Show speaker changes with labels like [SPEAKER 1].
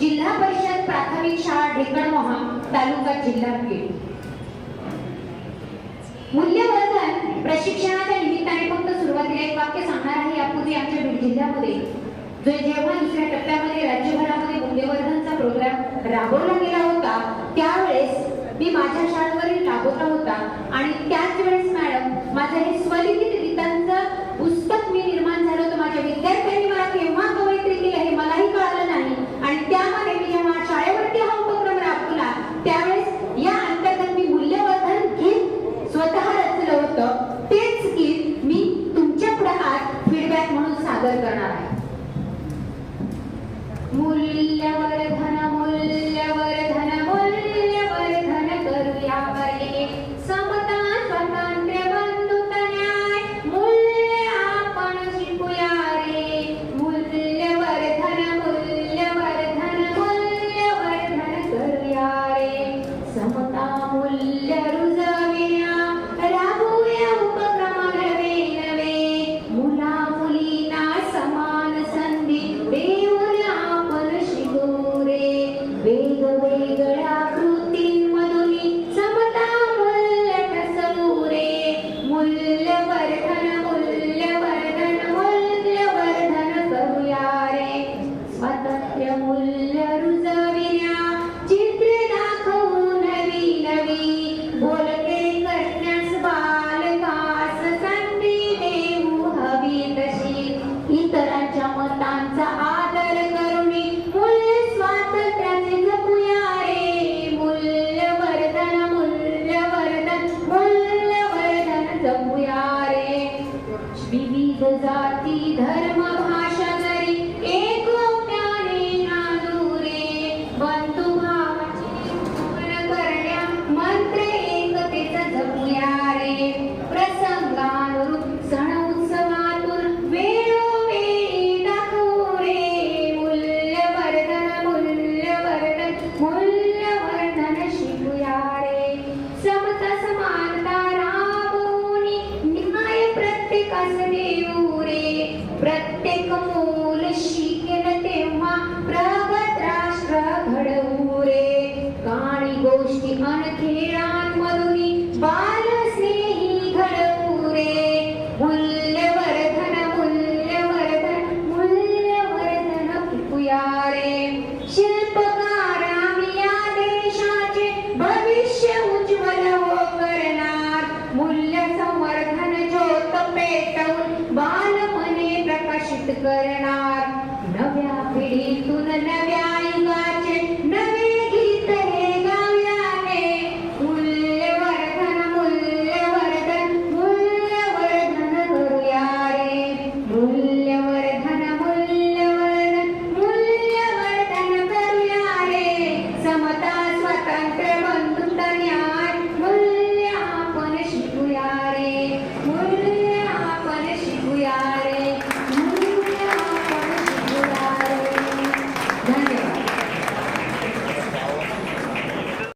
[SPEAKER 1] जिल्हा परिषद प्राथमिक शाळा ढेकण मोहा तालुका जिल्हा पीठ मूल्यवर्धन प्रशिक्षणाच्या निमित्ताने फक्त सुरुवातीला एक वाक्य सांगणार आहे यापूर्वी आमच्या बीड जिल्ह्यामध्ये. जेव्हा दुसऱ्या टप्प्यामध्ये राज्यभरामध्ये मूल्यवर्धनचा प्रोग्राम राबवला गेला होता त्यावेळेस मी माझ्या शाळेवरील राबवला होता आणि त्याच वेळेस मॅडम माझं हे स्वलिखित मुल्यवर विविध जाती धर्म भाई तपासले उरे प्रत्येक मूल शिकेल तेव्हा प्रगत राष्ट्र घडवू रे काळी गोष्टी अनखेळांमधून बाल प्रकट करणार